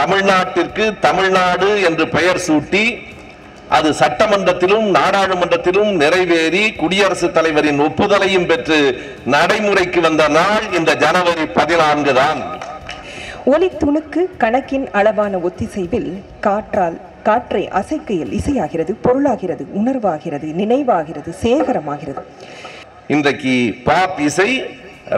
தமிழ்நாட்டிற்கு தமிழ்நாடு என்று பெயர் சூட்டி அது சட்டமன்றத்திலும் நாடாளுமன்றத்திலும் நிறைவேறி குடியரசுத் தலைவரின் ஒப்புதலையும் பெற்று நடைமுறைக்கு வந்த நாள் இந்த ஜனவரி பதினான்கு தான். ஒலி துணுக்கு கணக்கின் அளவான ஒத்திசைவில் காற்றால் காற்றை அசைக்கையில் இசையாகிறது பொருளாகிறது உணர்வாகிறது நினைவாகிறது சேகரமாகிறது. இன்றைக்கு பாப் இசை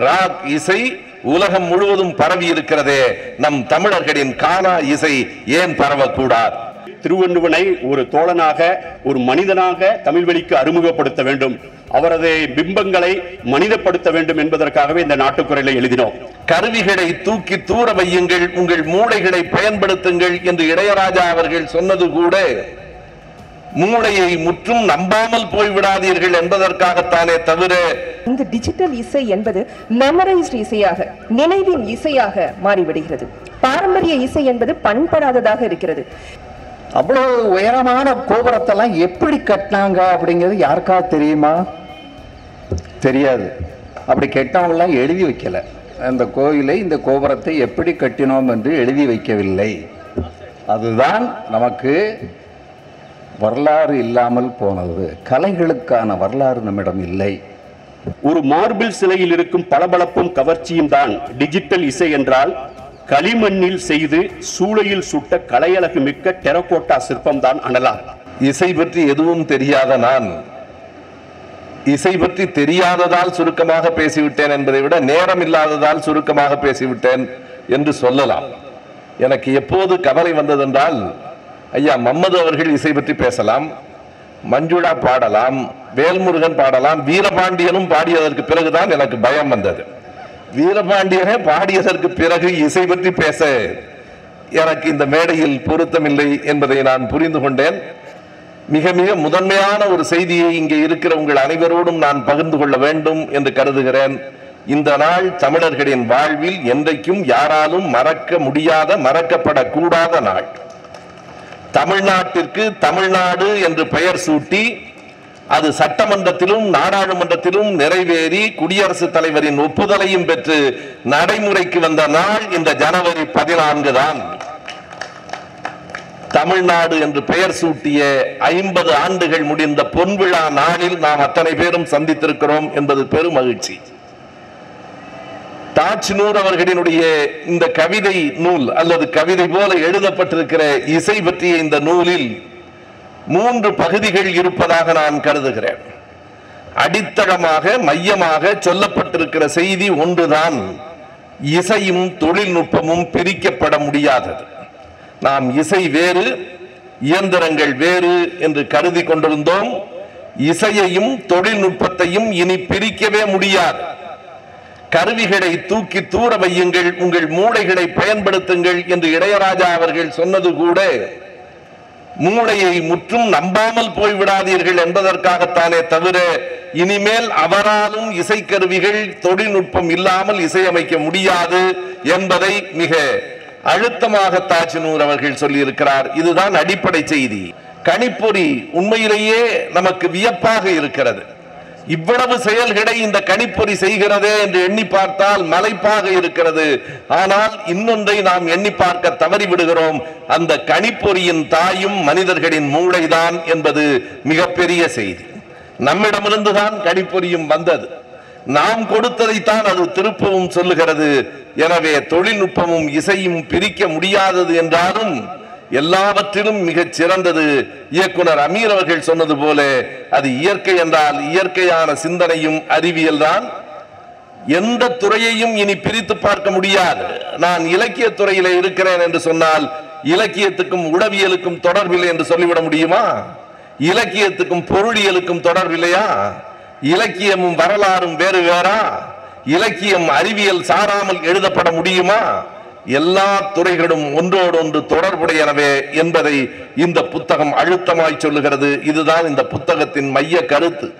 ராக் இசை உலகம் முழுவதும் பரவி இருக்கிறதே நம் தமிழர்களின் கானா இசை ஏன் பரவக்கூடாது? திருவள்ளுவனை ஒரு தோழனாக ஒரு மனிதனாக தமிழ்வெளிக்கு அறிமுகப்படுத்த வேண்டும். அவரது பிம்பங்களை மனிதப்படுத்த வேண்டும் என்பதற்காகவே இந்த நாட்டுக்குறளை எழுதினோம். கருவிகளை தூக்கி தூர வையுங்கள் உங்கள் மூளைகளை பயன்படுத்துங்கள் என்று இளையராஜா அவர்கள் சொன்னது கூட மூளையை முற்றும் நம்பாமல் போய்விடாதீர்கள் என்பதற்காகத்தானே தவிர இந்த டிஜிட்டல் இசை என்பது மெமரைஸ்டு இசையாக நினைவின் இசையாக மாறிவிடுகிறது. பாரம்பரிய இசை என்பது பண்படாததாக இருக்கிறது. அவ்வளவு உயரமான கோபுரத்தெல்லாம் எப்படி கட்டினாங்க அப்படிங்கிறது யாருக்காவது தெரியுமா? தெரியாது. அப்படி கெட்டவங்களாம் எழுதி வைக்கல. அந்த கோயிலை இந்த கோபுரத்தை எப்படி கட்டினோம் என்று எழுதி வைக்கவில்லை. அதுதான் நமக்கு வரலாறு இல்லாமல் போனது. கலைகளுக்கான வரலாறு நம்மிடம் இல்லை. ஒரு மார்பிள் சிலையில் இருக்கும் பளபளப்பும் கவர்ச்சியும் தான் டிஜிட்டல் இசை என்றால் களிமண்ணில் செய்து சூளையில் சுட்ட கலையழகு மிக்க டெரகோட்டா சிற்பம் தான் அனலார். இசை பற்றி எதுவும் தெரியாத நான் இசை பற்றி தெரியாததால் சுருக்கமாக பேசிவிட்டேன் என்பதை விட நேரம் இல்லாததால் சுருக்கமாக பேசிவிட்டேன் என்று சொல்லலாம். எனக்கு எப்போது கவலை வந்ததென்றால் ஐயா மம்மது அவர்கள் இசை பற்றி பேசலாம் மஞ்சுளா பாடலாம் வேல்முருகன் பாடலாம் வீரபாண்டியனும் பாடியதற்கு பிறகுதான் எனக்கு பயம் வந்தது. வீரபாண்டியனே பாடியதற்கு பிறகு இசை பற்றி பேச எனக்கு இந்த மேடையில் பொருத்தமில்லை என்பதை நான் புரிந்து கொண்டேன். மிக மிக முதன்மையான ஒரு செய்தியை இங்கே இருக்கிற உங்கள் அனைவரோடும் நான் பகிர்ந்து கொள்ள வேண்டும் என்று கருதுகிறேன். இந்த நாள் தமிழர்களின் வாழ்வில் என்றைக்கும் யாராலும் மறக்க முடியாத மறக்கப்படக்கூடாத நாள். தமிழ்நாட்டிற்கு தமிழ்நாடு என்று பெயர் சூட்டி அது சட்டமன்றத்திலும் நாடாளுமன்றத்திலும் நிறைவேறி குடியரசுத் தலைவரின் ஒப்புதலையும் பெற்று நடைமுறைக்கு வந்த நாள் இந்த ஜனவரி பதினான்கு தான். தமிழ்நாடு என்று பெயர் சூட்டிய ஐம்பது ஆண்டுகள் முடிந்த பொன்விழா நாளில் நாம் அத்தனை பேரும் சந்தித்திருக்கிறோம் என்பது பெரும் மகிழ்ச்சி. தாஜ்நூர் அவர்களினுடைய இந்த கவிதை நூல் அல்லது கவிதை போல எழுதப்பட்டிருக்கிற இசை பற்றிய இந்த நூலில் மூன்று பகுதிகள் இருப்பதாக நான் கருதுகிறேன். அடித்தளமாக மையமாக சொல்லப்பட்டிருக்கிற செய்தி ஒன்றுதான் இசையும் தொழில்நுட்பமும் பிரிக்கப்பட முடியாதது. நாம் இசை வேறு இயந்திரங்கள் வேறு என்று கருதி கொண்டிருந்தோம். இசையையும் தொழில்நுட்பத்தையும் இனி பிரிக்கவே முடியாது. கருவிகளை தூக்கி தூர வையுங்கள் உங்கள் மூளைகளை பயன்படுத்துங்கள் என்று இளையராஜா அவர்கள் சொன்னது கூட மூளையை முற்றும் நம்பாமல் போய்விடாதீர்கள் என்பதற்காகத்தானே தவிர இனிமேல் அவராலும் இசைக்கருவிகள் தொழில்நுட்பம் இல்லாமல் இசையமைக்க முடியாது என்பதை மிக அழுத்தமாக தாஜினூர் அவர்கள் சொல்லியிருக்கிறார். இதுதான் அடிப்படை செய்தி. கணிப்பொறி உண்மையிலேயே நமக்கு வியப்பாக இருக்கிறது. இவ்வளவு செயல்களை இந்த கணிப்பொறி செய்கிறதே என்று எண்ணி பார்த்தால் மலைப்பாக இருக்கிறது. ஆனால் இன்னொன்றை நாம் எண்ணி பார்க்க தவறி விடுகிறோம். அந்த கணிப்பொறியின் தாயும் மனிதர்களின் மூளைதான் என்பது மிகப்பெரிய செய்தி. நம்மிடமிருந்துதான் கணிப்பொறியும் வந்தது. நாம் கொடுத்ததைத்தான் அது திருப்பவும் சொல்லுகிறது. எனவே தொழில்நுட்பமும் இசையும் பிரிக்க முடியாதது என்றாலும் எல்லாவற்றிலும் மிகச் சிறந்தது. இயக்குனர் அமீர் அவர்கள் சொன்னது போல அது இயற்கை என்றால் இயற்கையான சிந்தனையும் அறிவியல் தான். எந்த துறையையும் இனி பிரித்து பார்க்க முடியாது. நான் இலக்கிய துறையில இருக்கிறேன் என்று சொன்னால் இலக்கியத்துக்கும் உடவியலுக்கும் தொடர்பில்லை என்று சொல்லிவிட முடியுமா? இலக்கியத்துக்கும் பொருளியலுக்கும் தொடர்பில்லையா? இலக்கியமும் வரலாறும் வேறு வேறா? இலக்கியம் அறிவியல் சாராமல் எழுதப்பட முடியுமா? எல்லா துறைகளும் ஒன்றோடொன்று தொடர்புடையனவே என்பதை இந்த புத்தகம் அழுத்தமாய் சொல்லுகிறது. இதுதான் இந்த புத்தகத்தின் மைய கருத்து.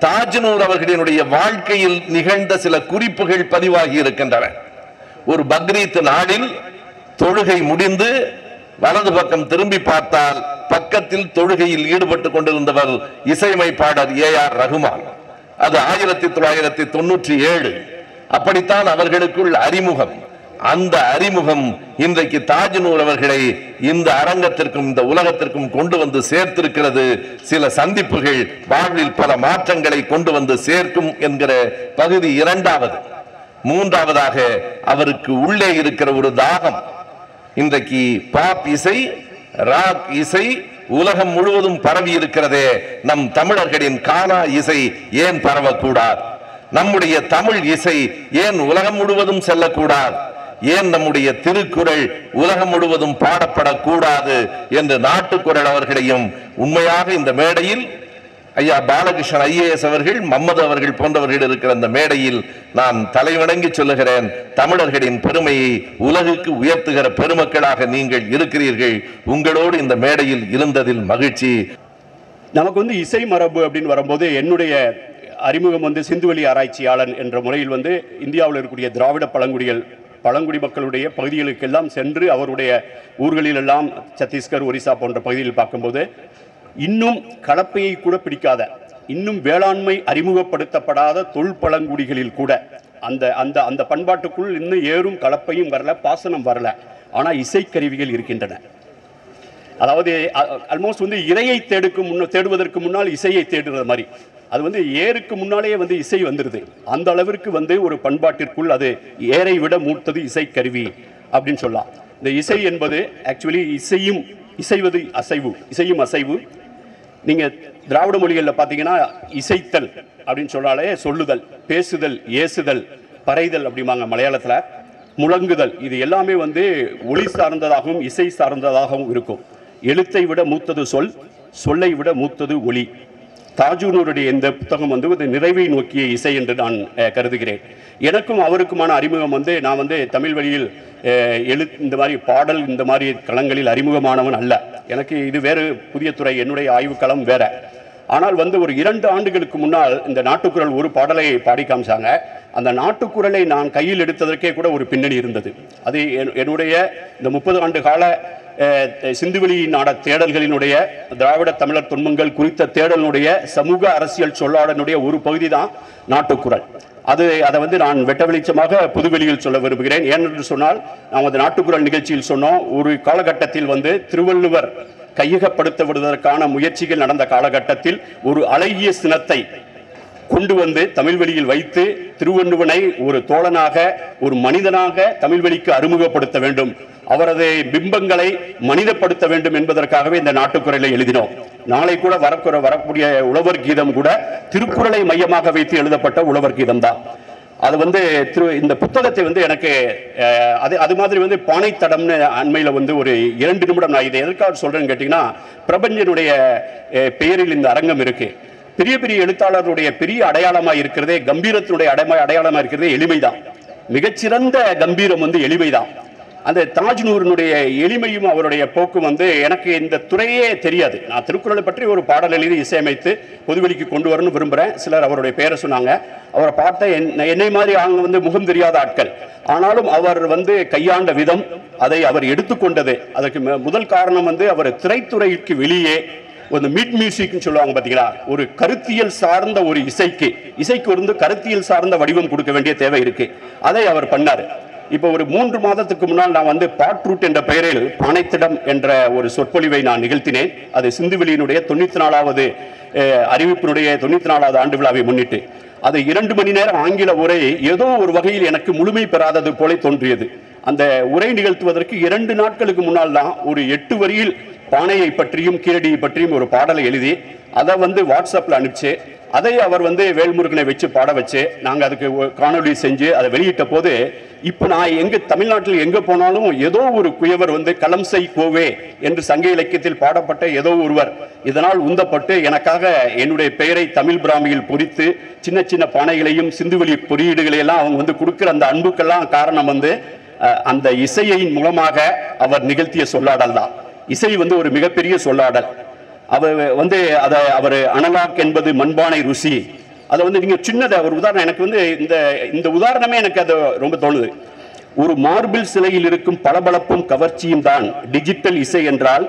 தாஜ்னூர் அவர்களினுடைய வாழ்க்கையில் நிகழ்ந்த சில குறிப்புகள் பதிவாகி இருக்கின்றன. ஒரு பக்ரீத் நாளில் தொழுகை முடிந்து வலது பக்கம் திரும்பி பார்த்தால் பக்கத்தில் தொழுகையில் ஈடுபட்டு கொண்டிருந்தவர் இசையமைப்பாளர் ஏ ஆர் ரகுமான். அது ஆயிரத்தி தொள்ளாயிரத்தி தொண்ணூற்றி ஏழு. அப்படித்தான் அவர்களுக்குள் அறிமுகம். அந்த அறிமுகம் இன்றைக்கு தாஜ்நூர் அவர்களை இந்த அரங்கத்திற்கும் இந்த உலகத்திற்கும் கொண்டு வந்து சேர்த்திருக்கிறது. சில சந்திப்புகள் வாழ்வில் பல மாற்றங்களை கொண்டு வந்து சேர்க்கும் என்கிற பகுதி இரண்டாவது. மூன்றாவதாக அவருக்கு உள்ளே இருக்கிற ஒரு தாகம். இன்றைக்கு பாப் இசை ராக் இசை உலகம் முழுவதும் பரவி இருக்கிறதே. நம் தமிழர்களின் கானா இசை ஏன் பரவக்கூடாது? நம்முடைய தமிழ் இசை ஏன் உலகம் முழுவதும் செல்லக்கூடாது? ஏன் நம்முடைய திருக்குறள் உலகம் முழுவதும் பாடப்படக்கூடாது என்று நாட்டுக்குரல் அவர்களையும் உண்மையாக இந்த மேடையில் ஐயா பாலகிருஷ்ணன் ஐஏஎஸ் அவர்கள் மம்மது அவர்கள் போன்றவர்கள் இருக்கிற அந்த மேடையில் நான் தலைவணங்கி சொல்லுகிறேன். தமிழர்களின் பெருமையை உலகுக்கு உயர்த்துகிற பெருமக்களாக நீங்கள் இருக்கிறீர்கள். உங்களோடு இந்த மேடையில் இருந்ததில் மகிழ்ச்சி. நமக்கு வந்து இசை மரபு அப்படின்னு வரும்போது என்னுடைய அறிமுகம் வந்து சிந்துவெளி ஆராய்ச்சியாளன் என்ற முறையில் வந்து இந்தியாவில் இருக்கக்கூடிய திராவிட பழங்குடிகள் பழங்குடி மக்களுடைய பகுதிகளுக்கெல்லாம் சென்று அவருடைய ஊர்களிலெல்லாம் சத்தீஸ்கர் ஒரிசா போன்ற பகுதியில் பார்க்கும்போது இன்னும் கலப்பையை கூட பிடிக்காத இன்னும் வேளாண்மை அறிமுகப்படுத்தப்படாத தொல் பழங்குடிகளில் கூட அந்த அந்த அந்த பண்பாட்டுக்குள் இன்னும் ஏறும் கலப்பையும் வரல பாசனம் வரல. ஆனால் இசைக்கருவிகள் இருக்கின்றன. அதாவது ஆல்மோஸ்ட் வந்து இறையை தேடுக்கு முன்ன தேடுவதற்கு முன்னால் இசையை தேடுறது மாதிரி. அது வந்து ஏருக்கு முன்னாலேயே வந்து இசை வந்துடுது அந்த அளவிற்கு வந்து ஒரு பண்பாட்டிற்குள் அது ஏரை விட மூத்தது இசைக்கருவி அப்படின்னு சொல்லலாம். இந்த இசை என்பது ஆக்சுவலி இசையும் இசைவது அசைவு இசையும் அசைவு. நீங்கள் திராவிட மொழிகளில் பார்த்தீங்கன்னா இசைத்தல் அப்படின்னு சொன்னாலே சொல்லுதல் பேசுதல் ஏசுதல் பறைதல் அப்படிம்பாங்க மலையாளத்தில். முழங்குதல் இது எல்லாமே வந்து ஒளி சார்ந்ததாகவும் இசை சார்ந்ததாகவும் இருக்கும். எழுத்தை விட மூத்தது சொல் சொல்லை விட மூத்தது ஒளி. தாஜூனூருடைய இந்த புத்தகம் வந்து ஒரு நிறைவை நோக்கிய இசை என்று நான் கருதுகிறேன். எனக்கும் அவருக்குமான அறிமுகம் வந்து நான் வந்து தமிழ் வழியில் எழு இந்த மாதிரி பாடல் இந்த மாதிரி களங்களில் அறிமுகமானவன் அல்ல. எனக்கு இது வேறு புதிய துறை என்னுடைய ஆய்வுக்களம் வேற. ஆனால் வந்து ஒரு இரண்டு ஆண்டுகளுக்கு முன்னால் இந்த நாட்டுக்குறள் ஒரு பாடலை பாடி காமிச்சாங்க. அந்த நாட்டுக்குரலை நான் கையில் எடுத்ததற்கே கூட ஒரு பின்னணி இருந்தது. அது என்- என்னுடைய இந்த முப்பது ஆண்டு கால சிந்துவெளி நாட தேடல்களினுடைய திராவிட தமிழர் துன்பங்கள் குறித்த தேடலினுடைய சமூக அரசியல் சொல்லாடனுடைய ஒரு பகுதி தான் நாட்டுக்குறள் அது அதை வந்து நான் வெட்ட வெளிச்சமாக புதுவெளியில் சொல்ல விரும்புகிறேன். ஏனென்று சொன்னால் நாம் அந்த நிகழ்ச்சியில் சொன்னோம் ஒரு காலகட்டத்தில் வந்து திருவள்ளுவர் கையகப்படுத்துவதற்கான முயற்சிகள் நடந்த காலகட்டத்தில் ஒரு அழகிய சினத்தை கொண்டு வந்து தமிழ் வெளியில் வைத்து திருவள்ளுவனை ஒரு தோழனாக ஒரு மனிதனாக தமிழ் வெளிக்கு அறிமுகப்படுத்த வேண்டும். அவரது பிம்பங்களை மனிதப்படுத்த வேண்டும் என்பதற்காகவே இந்த நாட்டுக்குறையில எழுதினோம். நாளை கூட வரக்குற வரக்கூடிய உழவர் கீதம் கூட திருக்குறளை மையமாக வைத்து எழுதப்பட்ட உழவர் கீதம் தான் அது வந்து திரு இந்த புத்தகத்தை வந்து எனக்கு அது அது மாதிரி வந்து பானைத்தடம்னு அண்மையில் வந்து ஒரு இரண்டு நிமிடம் நான் இதை எதற்காக சொல்றேன்னு கேட்டிங்கன்னா பிரபஞ்சனுடைய அஹ், பெயரில் இந்த அரங்கம் இருக்கு. பெரிய பெரிய எழுத்தாளருடைய பெரிய அடையாளமாக இருக்கிறதே கம்பீரத்தினுடைய அடைமை அடையாளமாக இருக்கிறதே எளிமைதான். மிகச்சிறந்த கம்பீரம் வந்து எளிமைதான். அந்த தாஜ்னூரினுடைய எளிமையும் அவருடைய போக்கும் வந்து எனக்கு இந்த துறையே தெரியாது. நான் திருக்குறளை பற்றி ஒரு பாடல் எழுதி இசையமைத்து பொதுவெளிக்கு கொண்டு வரணும்னு விரும்புகிறேன் சிலர் அவருடைய பேரை சொன்னாங்க. அவரை பார்த்த என்- என்னை மாதிரி அவங்க வந்து முகம் தெரியாத ஆட்கள். ஆனாலும் அவர் வந்து கையாண்ட விதம் அதை அவர் எடுத்துக்கொண்டது. அதற்கு முதல் காரணம் வந்து அவர் திரைத்துறைக்கு வெளியே ஒரு மிட் மியூசிக்னு சொல்லுவாங்க பார்த்தீங்களா ஒரு கருத்தியல் சார்ந்த ஒரு இசைக்கு இசைக்கு வந்து கருத்தியல் சார்ந்த வடிவம் கொடுக்க வேண்டிய தேவை இருக்கு. அதை அவர் பண்ணார். இப்போ ஒரு மூன்று மாதத்துக்கு முன்னால் நான் வந்து பாட்ரூட் என்ற பெயரில் பானைத்திடம் என்ற ஒரு சொற்பொழிவை நான் நிகழ்த்தினேன். அது சிந்துவெளியினுடைய தொண்ணூத்தி நாலாவது அறிவிப்பினுடைய தொண்ணூத்தி நாலாவது ஆண்டு விழாவை முன்னிட்டு. அது இரண்டு மணி நேரம் ஆங்கில உரை ஏதோ ஒரு வகையில் எனக்கு முழுமை பெறாதது போல தோன்றியது. அந்த உரை நிகழ்த்துவதற்கு இரண்டு நாட்களுக்கு முன்னால் தான் ஒரு எட்டு வரியில் பானையை பற்றியும் கீரடியை பற்றியும் ஒரு பாடலை எழுதி அதை வந்து வாட்ஸ்அப்பில் அனுப்பிச்சு அதை அவர் வந்து வேல்முருகனை வச்சு பாட வச்சு நாங்கள் அதுக்கு காணொலி காணொளி செஞ்சு அதை வெளியிட்ட போது இப்போ நான் எங்கே தமிழ்நாட்டில் எங்கே போனாலும் ஏதோ ஒரு குயவர் வந்து கலம்சை கோவே என்று சங்க இலக்கியத்தில் பாடப்பட்ட ஏதோ ஒருவர். இதனால் உந்தப்பட்டு எனக்காக என்னுடைய பெயரை தமிழ் பிராமியில் பொறித்து சின்ன சின்ன பானைகளையும் சிந்துவெளி பொறியீடுகளையெல்லாம் அவங்க வந்து கொடுக்குற அந்த அன்புக்கெல்லாம் காரணம் வந்து அந்த இசையின் மூலமாக அவர் நிகழ்த்திய சொல்லாடல் தான். இசை வந்து ஒரு மிகப்பெரிய சொல்லாடல். அவர் வந்து அதை அவர் அனலாக் என்பது மண்பானை ருசி. அதை வந்து நீங்கள் சின்னதை ஒரு உதாரணம். எனக்கு வந்து இந்த இந்த உதாரணமே எனக்கு அது ரொம்ப தோணுது. ஒரு மார்பிள் சிலையில் இருக்கும் பளபளப்பும் கவர்ச்சியும் தான் டிஜிட்டல் இசை என்றால்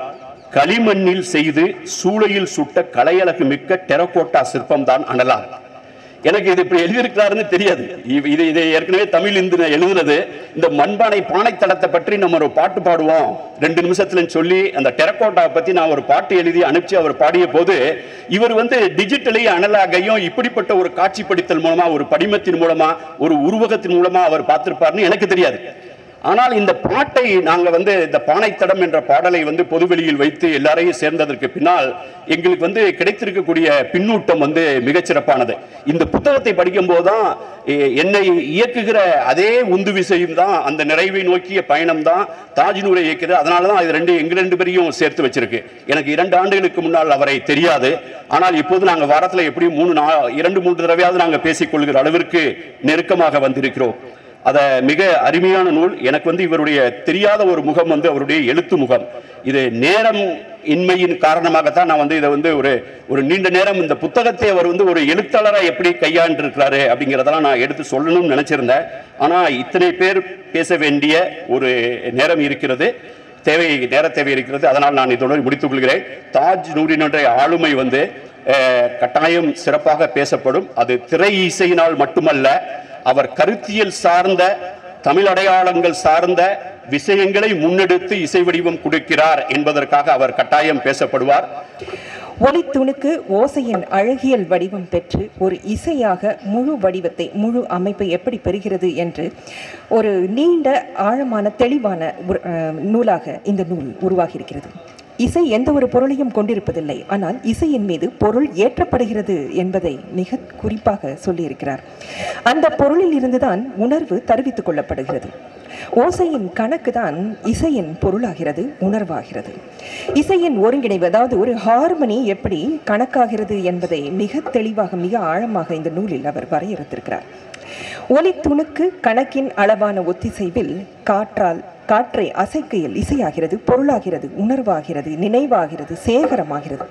களிமண்ணில் செய்து சூளையில் சுட்ட கலையழகு மிக்க டெரகோட்டா சிற்பம் தான் அனலாக். எனக்கு இது இப்படி எழுதியிருக்கிறாருன்னு தெரியாது. இது இதை ஏற்கனவே தமிழ் இந்து எழுதுனது. இந்த மண்பானை பானை தளத்தை பற்றி நம்ம ஒரு பாட்டு பாடுவோம். ரெண்டு நிமிஷத்துலன்னு சொல்லி அந்த டெரக்கோட்டாவை பத்தி நான் ஒரு பாட்டு எழுதி அனுப்பிச்சு அவர் பாடிய போது இவர் வந்து டிஜிட்டலையும் அனலாகையும் இப்படிப்பட்ட ஒரு காட்சிப்படுத்தல் மூலமா ஒரு படிமத்தின் மூலமா ஒரு உருவகத்தின் மூலமா அவர் பார்த்திருப்பார்னு எனக்கு தெரியாது. ஆனால் இந்த பாட்டை நாங்கள் வந்து இந்த பானைத்தடம் என்ற பாடலை வந்து பொதுவெளியில் வைத்து எல்லாரையும் சேர்ந்ததற்கு பின்னால் எங்களுக்கு வந்து கிடைத்திருக்கக்கூடிய பின்னூட்டம் வந்து மிகச்சிறப்பானது இந்த புத்தகத்தை படிக்கும்போது தான் என்னை இயக்குகிற அதே உந்து விசையும் தான் அந்த நிறைவை நோக்கிய பயணம் தான் தாஜினூரை இயக்குது அதனால தான் இது ரெண்டு எங்கள் ரெண்டு பேரையும் சேர்த்து வச்சிருக்கு. எனக்கு இரண்டு ஆண்டுகளுக்கு முன்னால் அவரை தெரியாது. ஆனால் இப்போது நாங்கள் வாரத்தில் எப்படியும் மூணு நா இரண்டு மூன்று தடவையாவது நாங்கள் பேசிக் கொள்கிற அளவிற்கு நெருக்கமாக வந்திருக்கிறோம். அதை மிக அருமையான நூல். எனக்கு வந்து இவருடைய தெரியாத ஒரு முகம் வந்து அவருடைய எழுத்து முகம். இது நேரம் இன்மையின் காரணமாகத்தான் நான் வந்து இதை வந்து ஒரு ஒரு நீண்ட நேரம் இந்த புத்தகத்தை அவர் வந்து ஒரு எழுத்தாளராக எப்படி கையாண்டிருக்கிறாரு அப்படிங்கிறதெல்லாம் நான் எடுத்து சொல்லணும்னு நினச்சிருந்தேன். ஆனால் இத்தனை பேர் பேச வேண்டிய ஒரு நேரம் இருக்கிறது. தேவை நேர தேவை இருக்கிறது. அதனால் நான் இதோடு முடித்துக் கொள்கிறேன். தாஜ் நூறினுடைய ஆளுமை வந்து கட்டாயம் சிறப்பாக பேசப்படும். அது திரை இசையினால் மட்டுமல்ல அவர் கருத்தியல் சார்ந்த தமிழ் அடையாளங்கள் சார்ந்த விஷயங்களை முன்னெடுத்து இசை வடிவம் கொடுக்கிறார் என்பதற்காக அவர் கட்டாயம் பேசப்படுவார். ஒலித்துணுக்கு ஓசையின் அழகியல் வடிவம் பெற்று ஒரு இசையாக முழு வடிவத்தை முழு அமைப்பை எப்படி பெறுகிறது என்று ஒரு நீண்ட ஆழமான தெளிவான ஒரு, நூலாக இந்த நூல் உருவாகி இருக்கிறது இசை எந்த ஒரு பொருளையும் கொண்டிருப்பதில்லை. ஆனால் இசையின் மீது பொருள் ஏற்றப்படுகிறது என்பதை மிக குறிப்பாக சொல்லியிருக்கிறார். அந்த பொருளில் இருந்துதான் உணர்வு தருவித்துக் கொள்ளப்படுகிறது. ஓசையின் கணக்கு தான் இசையின் பொருளாகிறது உணர்வாகிறது. இசையின் ஒருங்கிணைவு அதாவது ஒரு ஹார்மனி எப்படி கணக்காகிறது என்பதை மிக தெளிவாக மிக ஆழமாக இந்த நூலில் அவர் வரையறுத்திருக்கிறார். ஒலி துணுக்கு கணக்கின் அளவான ஒத்திசைவில் காற்றால் காற்றை அசைக்கையில் இசையாகிறது பொருளாகிறது உணர்வாகிறது நினைவாகிறது சேகரமாகிறது.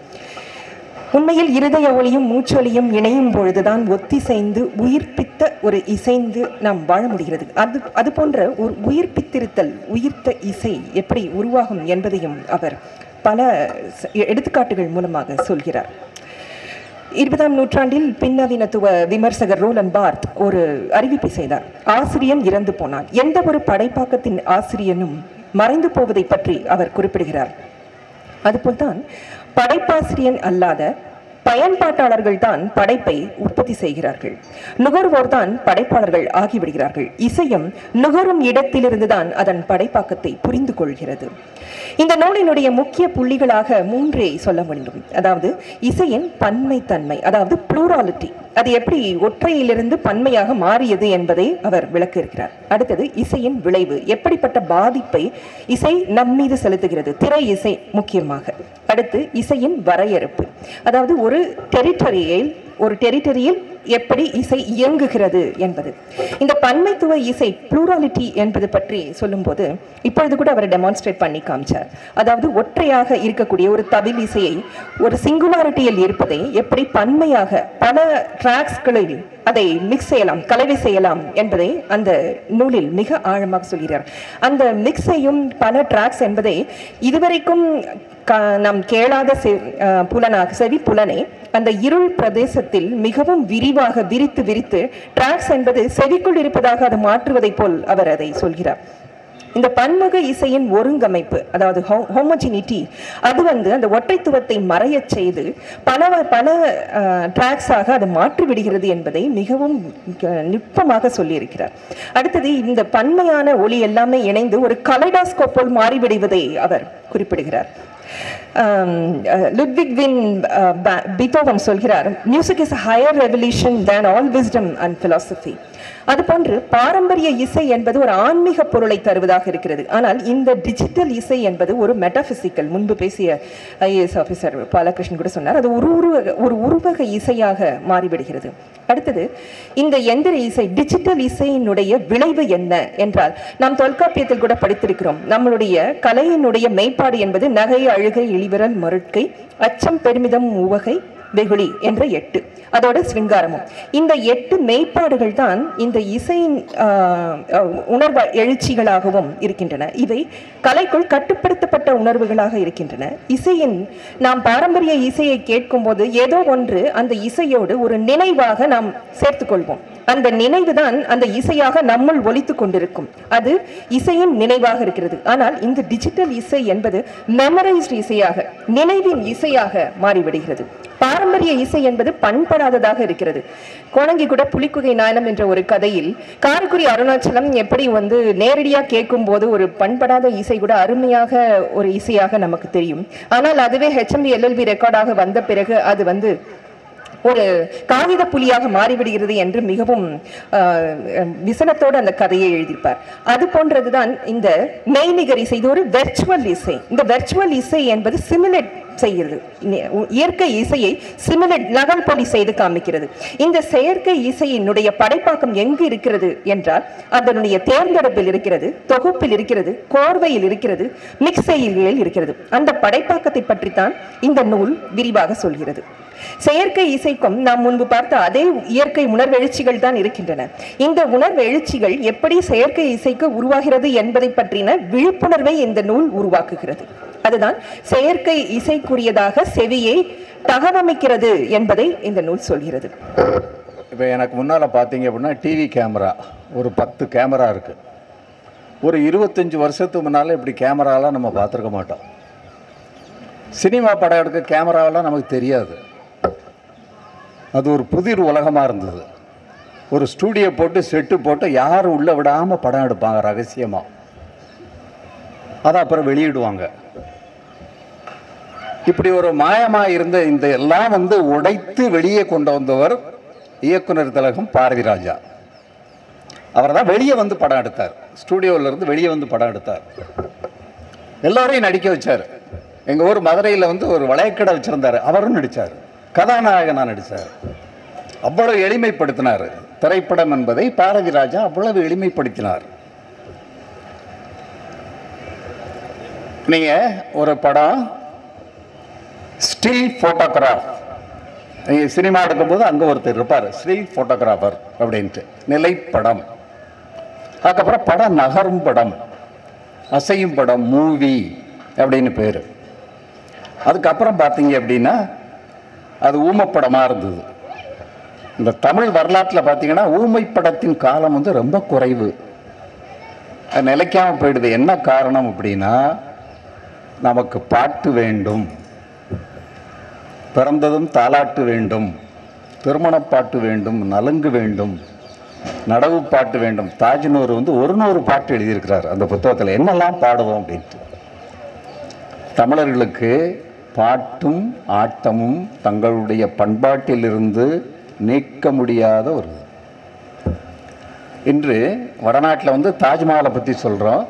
உண்மையில் இருதய ஒளியும் மூச்சொலியும் இணையும் பொழுதுதான் ஒத்திசைந்து உயிர்ப்பித்த ஒரு இசைந்து நாம் வாழ முடிகிறது. அது அது போன்ற ஒரு உயிர்ப்பித்திருத்தல் உயிர்த்த இசை எப்படி உருவாகும் என்பதையும் அவர் பல எடுத்துக்காட்டுகள் மூலமாக சொல்கிறார். இருபதாம் நூற்றாண்டில் பின்னவீனத்துவ விமர்சகர் ரோலன் பார்த் ஒரு அறிவிப்பை செய்தார். ஆசிரியன் இறந்து போனார் எந்த ஒரு படைப்பாக்கத்தின் ஆசிரியனும் மறைந்து போவதை பற்றி அவர் குறிப்பிடுகிறார். அதுபோல்தான் படைப்பாசிரியன் அல்லாத பயன்பாட்டாளர்கள் தான் படைப்பை உற்பத்தி செய்கிறார்கள். நுகர்வோர் தான் படைப்பாளர்கள் ஆகிவிடுகிறார்கள். இசையும் நுகரும் இடத்திலிருந்து தான் அதன் படைப்பாக்கத்தை புரிந்து கொள்கிறது இந்த நூலினுடைய முக்கிய புள்ளிகளாக மூன்றே சொல்ல வேண்டும். அதாவது இசையின் பன்மைத்தன்மை அதாவது ப்ளூராலிட்டி அது எப்படி ஒற்றையிலிருந்து பன்மையாக மாறியது என்பதை அவர் விளக்க இருக்கிறார் அடுத்தது இசையின் விளைவு எப்படிப்பட்ட பாதிப்பை இசை நம் மீது செலுத்துகிறது? திரை இசை முக்கியமாக. அடுத்து இசையின் வரையறுப்பு. அதாவது ஒரு டெரிட்டரியில் ஒரு டெரிட்டரியில் எப்படி இசை இயங்குகிறது என்பது. இந்த பன்மைத்துவ இசை ப்ளூராலிட்டி என்பது பற்றி சொல்லும்போது இப்பொழுது கூட அவர் டெமான்ஸ்ட்ரேட் பண்ணி காமிச்சார். அதாவது ஒற்றையாக இருக்கக்கூடிய ஒரு தவில் இசையை ஒரு சிங்குலாரிட்டியில் இருப்பதை எப்படி பன்மையாக பல டிராக்ஸ்களில் அதை மிக்ஸ் செய்யலாம் கலவை செய்யலாம் என்பதை அந்த நூலில் மிக ஆழமாக சொல்கிறார். அந்த மிக்ஸையும் பல டிராக்ஸ் என்பதை இதுவரைக்கும் நாம் கேளாத செ- அஹ் புலனாக செவி புலனை அந்த இருள் பிரதேச பிரதேசத்தில் மிகவும் விரிவாக விரித்து விரித்து டிராக்ஸ் என்பது செவிக்குள் இருப்பதாக அது மாற்றுவதைப் போல் அவர் அதை சொல்கிறார். இந்த பன்முக இசையின் ஒருங்கமைப்பு அதாவது ஹோமோஜினிட்டி அது வந்து அந்த ஒற்றைத்துவத்தை மறையச் செய்து பல பல ட்ராக்ஸாக அது மாற்றி விடுகிறது என்பதை மிகவும் நுட்பமாக சொல்லியிருக்கிறார். அடுத்தது இந்த பன்மையான ஒளி எல்லாமே இணைந்து ஒரு கலைடாஸ்கோப் போல் மாறிவிடுவதை அவர் குறிப்பிடுகிறார். லுட்விக் வின் பித்தோவன் சொல்கிறார் music is higher revolution than all wisdom and philosophy அதுபோன்று பாரம்பரிய இசை என்பது ஒரு ஆன்மீக பொருளை தருவதாக இருக்கிறது. ஆனால் இந்த டிஜிட்டல் இசை என்பது ஒரு மெட்டாபிசிக்கல் முன்பு பேசிய ஐஏஎஸ் ஆஃபீஸர் பாலகிருஷ்ணன் கூட சொன்னார். அது ஒரு உருவக ஒரு உருவக இசையாக மாறிவிடுகிறது. அடுத்தது இந்த எந்திர இசை டிஜிட்டல் இசையினுடைய விளைவு என்ன என்றால் நாம் தொல்காப்பியத்தில் கூட படித்திருக்கிறோம். நம்மளுடைய கலையினுடைய மெய்ப்பாடு என்பது நகை அழுகை இழிவிரல் மருட்கை அச்சம் பெருமிதம் உவகை வெகுளி என்ற எட்டு. அதோட ஸ்விங்காரமும் இந்த எட்டு மெய்ப்பாடுகள் தான் இந்த இசையின் உணர்வ உணர்வு எழுச்சிகளாகவும் இருக்கின்றன. இவை கலைக்குள் கட்டுப்படுத்தப்பட்ட உணர்வுகளாக இருக்கின்றன. இசையின் நாம் பாரம்பரிய இசையை கேட்கும்போது ஏதோ ஒன்று அந்த இசையோடு ஒரு நினைவாக நாம் சேர்த்துக்கொள்வோம். அந்த நினைவுதான் அந்த இசையாக நம்முள் ஒலித்துக் கொண்டிருக்கும். அது இசையின் நினைவாக இருக்கிறது. ஆனால் இந்த டிஜிட்டல் இசை என்பது மெமரைஸ்டு இசையாக நினைவின் இசையாக மாறிவிடுகிறது. பாரம்பரிய இசை என்பது பண்படாததாக இருக்கிறது. கோணங்கி கூட புலிக்குகை நாயனம் என்ற ஒரு கதையில் காரைக்குடி அருணாச்சலம் எப்படி வந்து நேரடியாக கேட்கும் போது ஒரு பண்படாத இசை கூட அருமையாக ஒரு இசையாக நமக்கு தெரியும். ஆனால் அதுவே ஹெச்எம்பி எல்எல்பி ரெக்கார்டாக வந்த பிறகு அது வந்து ஒரு காகித புலியாக மாறிவிடுகிறது என்று மிகவும் ஆஹ், விசனத்தோடு அந்த கதையை எழுதியிருப்பார். அது போன்றதுதான் இந்த மெய்நிகர் இசை. இது ஒரு வெர்ச்சுவல் இசை. இந்த வெர்ச்சுவல் இசை என்பது சிமுலேட் செய்கிறது. இயற்கை இசையை சிமிலட் நகல் பொடி செய்து காமிக்கிறது. இந்த செயற்கை இசையினுடைய படைப்பாக்கம் எங்கு இருக்கிறது என்றால் அதனுடைய தேர்ந்தெடுப்பில் இருக்கிறது தொகுப்பில் இருக்கிறது கோர்வையில் இருக்கிறது மிக்சையில் இருக்கிறது. அந்த படைப்பாக்கத்தை பற்றித்தான் இந்த நூல் விரிவாக சொல்கிறது. செயற்கை இசைக்கும் நாம் முன்பு பார்த்த அதே இயற்கை உணர்வெழுச்சிகள் தான் இருக்கின்றன. இந்த உணர்வெழுச்சிகள் எப்படி செயற்கை இசைக்கு உருவாகிறது என்பதை பற்றின விழிப்புணர்வை இந்த நூல் உருவாக்குகிறது. அதுதான் செயற்கை இசைக்குரியதாக செவியை தகவமைக்கிறது என்பதை இந்த நூல் சொல்கிறது. இப்போ எனக்கு முன்னால் பார்த்தீங்க அப்படின்னா டிவி கேமரா ஒரு பத்து கேமரா இருக்குது ஒரு இருபத்தஞ்சி வருஷத்துக்கு முன்னால் இப்படி கேமராலாம் நம்ம பார்த்துருக்க மாட்டோம். சினிமா படம் எடுக்க கேமராவெல்லாம் நமக்கு தெரியாது. அது ஒரு புதிர் உலகமாக இருந்தது. ஒரு ஸ்டூடியோ போட்டு செட்டு போட்டு யாரும் உள்ளே விடாமல் படம் எடுப்பாங்க ரகசியமாக அதை அப்புறம் வெளியிடுவாங்க. இப்படி ஒரு மாயமாக இருந்த இந்த எல்லாம் வந்து உடைத்து வெளியே கொண்டு வந்தவர் இயக்குனர் திலகம் பாரதி ராஜா. அவர் தான் வெளியே வந்து படம் எடுத்தார். ஸ்டூடியோவிலேருந்து வெளியே வந்து படம் எடுத்தார். எல்லோரையும் நடிக்க வச்சார். எங்கள் ஊர் மதுரையில் வந்து ஒரு வளையக்கடை வச்சுருந்தார். அவரும் நடித்தார் கதாநாயகனாக நடித்தார் அவ்வளவு எளிமைப்படுத்தினார். திரைப்படம் என்பதை பாரதி ராஜா அவ்வளவு எளிமைப்படுத்தினார். நீங்கள் ஒரு படம் ஸ்டில் ஃபோட்டோகிராஃப் நீங்கள் சினிமா எடுக்கும்போது அங்கே ஒருத்தர் இருப்பார். ஸ்டில் ஃபோட்டோகிராஃபர் அப்படின்ட்டு. நிலைப்படம். அதுக்கப்புறம் படம் நகரும் படம். அசையும் படம் மூவி அப்படின்னு பேர். அதுக்கப்புறம் பார்த்தீங்க அப்படின்னா அது ஊமப்படமாக இருந்தது. இந்த தமிழ் வரலாற்றில் பார்த்தீங்கன்னா ஊமைப்படத்தின் காலம் வந்து ரொம்ப குறைவு. அது நிலைக்காமல் போயிடுது. என்ன காரணம் அப்படின்னா நமக்கு பாட்டு வேண்டும். பிறந்ததும் தாலாட்டு வேண்டும் திருமணப் பாட்டு வேண்டும் நலுங்கு வேண்டும் நடவு பாட்டு வேண்டும். தாஜ்னூர் வந்து ஒரு நூறு பாட்டு எழுதியிருக்கிறார் அந்த புத்தகத்தில். என்னெல்லாம் பாடுவோம் அப்படின்ட்டு. தமிழர்களுக்கு பாட்டும் ஆட்டமும் தங்களுடைய பண்பாட்டிலிருந்து நீக்க முடியாத ஒரு இன்று வடநாட்டில் வந்து தாஜ்மஹாலை பற்றி சொல்கிறோம்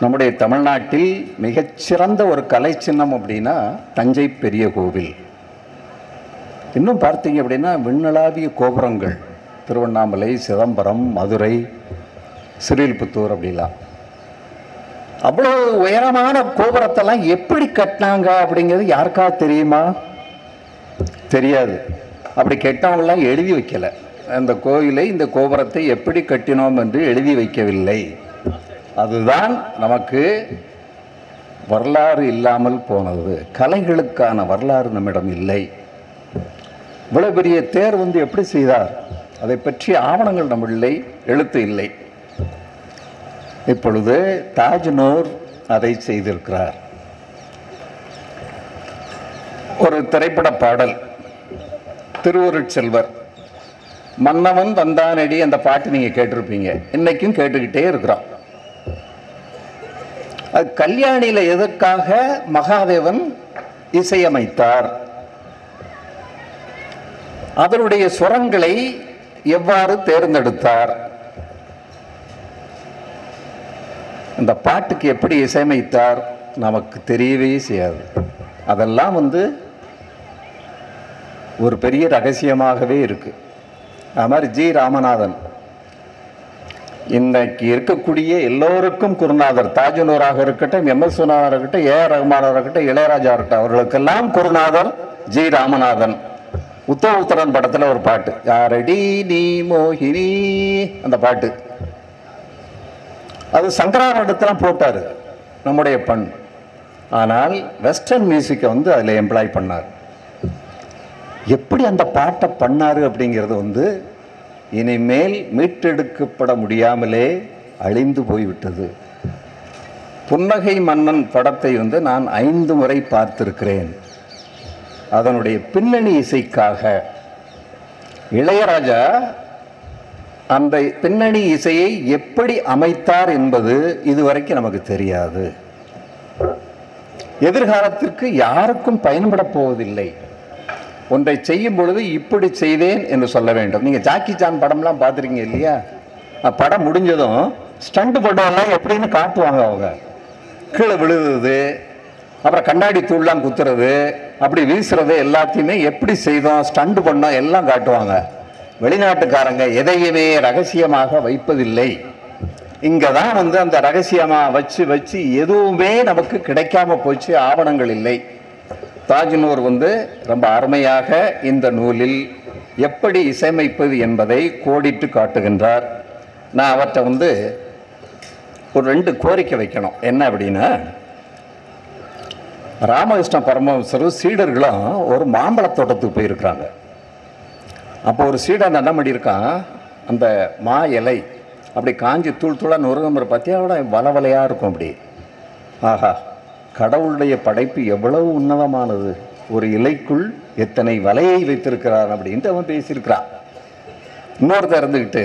நம்முடைய தமிழ்நாட்டில் மிகச்சிறந்த ஒரு கலை சின்னம் அப்படின்னா தஞ்சை பெரிய கோவில். இன்னும் பார்த்தீங்க அப்படின்னா விண்ணலாவிய கோபுரங்கள். திருவண்ணாமலை சிதம்பரம் மதுரை சிறில்புத்தூர் அப்படிலாம். அவ்வளோ உயரமான கோபுரத்தெல்லாம் எப்படி கட்டினாங்க அப்படிங்கிறது யாருக்கா தெரியுமா? தெரியாது. அப்படி கெட்டவங்களாம் எழுதி வைக்கலை. அந்த கோயிலை இந்த கோபுரத்தை எப்படி கட்டினோம் என்று எழுதி வைக்கவில்லை. அதுதான் நமக்கு வரலாறு இல்லாமல் போனது. கலைகளுக்கான வரலாறு நம்மிடம் இல்லை. இவ்வளவு பெரிய தேர் வந்து எப்படி செய்தார்? அதை பற்றி ஆவணங்கள் நம்ம இல்லை எழுத்து இல்லை. இப்பொழுது தாஜ்னூர் அதை செய்திருக்கிறார். ஒரு திரைப்பட பாடல். திருவருட் செல்வர் மன்னவன் வந்தானடி அந்த பாட்டு நீங்கள் கேட்டிருப்பீங்க. இன்றைக்கும் கேட்டுக்கிட்டே இருக்கிறோம் கல்யாணியில எதற்காக மகாதேவன் இசையமைத்தார்? அதனுடைய சுரங்களை எவ்வாறு தேர்ந்தெடுத்தார்? அந்த பாட்டுக்கு எப்படி இசையமைத்தார் நமக்கு தெரியவே செய்யாது. அதெல்லாம் வந்து ஒரு பெரிய ரகசியமாகவே இருக்கு. அது மாதிரி ஜி. ராமநாதன். இன்றைக்கு இருக்கக்கூடிய எல்லோருக்கும் குருநாதர் தாஜுனூராக இருக்கட்டும் எம் எஸ் இருக்கட்டும் ஏ ஆர் ரஹ்மானாக இருக்கட்டும் இளையராஜா இருக்கட்டும் அவர்களுக்கெல்லாம் குருநாதர் ஜி ராமநாதன். உத்தவ உத்தரன் படத்தில் ஒரு பாட்டு யாரடி நீ மோகினி? அந்த பாட்டு. அது சங்கராபரணத்தெல்லாம் போட்டாரு நம்முடைய பண். ஆனால் வெஸ்டர்ன் மியூசிக்கை வந்து அதில் எம்ப்ளாய் பண்ணார். எப்படி அந்த பாட்டை பண்ணாரு அப்படிங்கிறது வந்து இனிமேல் மீட்டெடுக்கப்பட முடியாமலே அழிந்து போய்விட்டது. புன்னகை மன்னன் படத்தை வந்து நான் ஐந்து முறை பார்த்திருக்கிறேன். அதனுடைய பின்னணி இசைக்காக. இளையராஜா அந்த பின்னணி இசையை எப்படி அமைத்தார் என்பது இதுவரைக்கும் நமக்கு தெரியாது. எதிர்காலத்திற்கு யாருக்கும் பயன்பட போவதில்லை. ஒன்றை செய்யும் பொழுது இப்படி செய்தேன் என்று சொல்ல வேண்டும். நீங்கள் ஜாக்கி சான் படம்லாம் பார்த்துருக்கீங்க இல்லையா? படம் முடிஞ்சதும் ஸ்டண்ட் படம்லாம் எப்படின்னு காட்டுவாங்க அவங்க. கீழே விழுதுறது அப்புறம் கண்ணாடி தூள்லாம் குத்துறது அப்படி வீசுறது எல்லாத்தையுமே எப்படி செய்தோம் ஸ்டண்ட் பண்ணோம் எல்லாம் காட்டுவாங்க. வெளிநாட்டுக்காரங்க எதையுமே ரகசியமாக வைப்பதில்லை. இங்கே தான் வந்து அந்த ரகசியமாக வச்சு வச்சு எதுவுமே நமக்கு கிடைக்காம போச்சு ஆவணங்கள் இல்லை. தாஜ்னூர் வந்து ரொம்ப அருமையாக இந்த நூலில் எப்படி இசையமைப்பது என்பதை கோடிட்டு காட்டுகின்றார். நான் அவற்றை வந்து ஒரு ரெண்டு கோரிக்கை வைக்கணும். என்ன அப்படின்னா ராமகிருஷ்ண பரமஹம்சரும் சீடர்களும் ஒரு மாம்பழத் தோட்டத்துக்கு போயிருக்கிறாங்க. அப்போ ஒரு சீடன் என்ன பண்ணியிருக்கான் அந்த மா இலை அப்படி காஞ்சி தூள் தூளாக நுறுகம்பர் பற்றியோட வல இருக்கும் அப்படி. ஆஹா. கடவுளுடைய படைப்பு எவ்வளவு உன்னதமானது? ஒரு இலைக்குள் எத்தனை வலையை வைத்திருக்கிறார் அப்படின்ட்டு அவன் பேசியிருக்கிறான். இன்னொருத்தர் இருந்துக்கிட்டு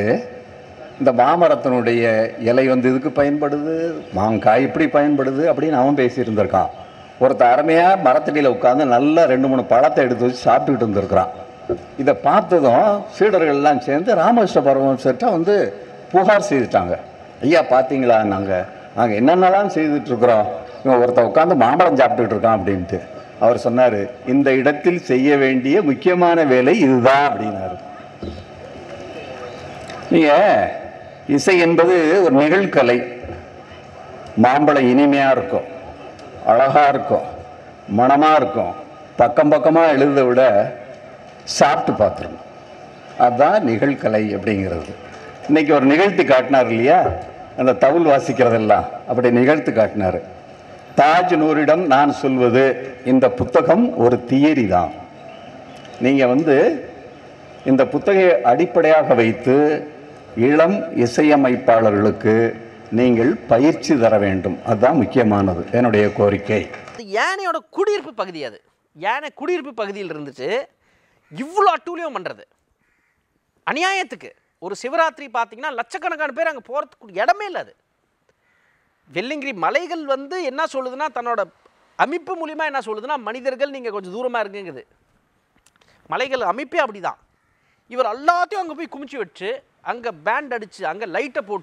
இந்த மாமரத்தினுடைய இலை வந்து இதுக்கு பயன்படுது? மாங்காய் இப்படி பயன்படுது அப்படின்னு அவன் பேசியிருந்திருக்கான். ஒருத்த அருமையாக மரத்தடியில் உட்காந்து நல்லா ரெண்டு மூணு பழத்தை எடுத்து வச்சு சாப்பிட்டுக்கிட்டு இருந்திருக்கிறான். இதை பார்த்ததும் சீடர்கள்லாம் சேர்ந்து ராமகிருஷ்ண பரமசர்கிட்ட வந்து புகார் செய்துட்டாங்க. ஐயா பார்த்தீங்களா நாங்கள் நாங்கள் என்னென்னலாம் செய்துட்ருக்குறோம் இவன் ஒருத்தன் உட்காந்து மாம்பழம் சாப்பிட்டுட்டு இருக்கான் அப்படின்ட்டு. அவர் சொன்னார் இந்த இடத்தில் செய்ய வேண்டிய முக்கியமான வேலை இதுதான் அப்படின்னாரு. நீங்கள் இசை என்பது ஒரு நிகழ்கலை. மாம்பழம் இனிமையாக இருக்கும் அழகாக இருக்கும் மனமாக இருக்கும். பக்கம் பக்கமாக எழுத விட சாப்பிட்டு பார்த்துருணும் அதுதான் நிகழ்கலை அப்படிங்கிறது. இன்னைக்கு ஒரு நிகழ்த்தி காட்டினார் இல்லையா? அந்த தவுள் வாசிக்கிறதெல்லாம் அப்படி நிகழ்த்து காட்டினார். தாஜ் நூரிடம் நான் சொல்வது இந்த புத்தகம் ஒரு தியரி தான் நீங்கள் வந்து இந்த புத்தகையை அடிப்படையாக வைத்து இளம் இசையமைப்பாளர்களுக்கு நீங்கள் பயிற்சி தர வேண்டும். அதுதான் முக்கியமானது என்னுடைய கோரிக்கை. யானையோட குடியிருப்பு பகுதி அது. யானை குடியிருப்பு பகுதியில் இருந்துச்சு இவ்வளோ அட்டூழியம் பண்ணுறது அநியாயத்துக்கு. ஒரு சிவராத்திரி பார்த்தீங்கன்னா லட்சக்கணக்கான பேர் அங்கே போகிறதுக்கு இடமே இல்லை அது. வெள்ளிங்கிரி மலைகள் வந்து என்ன சொல்லுதுன்னா தன்னோட அமைப்பு மூலிமா என்ன சொல்லுதுன்னா மனிதர்கள் நீங்கள் கொஞ்சம் தூரமாக இருக்குங்குது மலைகள் அமைப்பே அப்படிதான். இவர் எல்லாத்தையும் அங்கே போய் குமிச்சு வச்சு அங்கே பேண்ட் அடித்து அங்கே லைட்டை போட்டு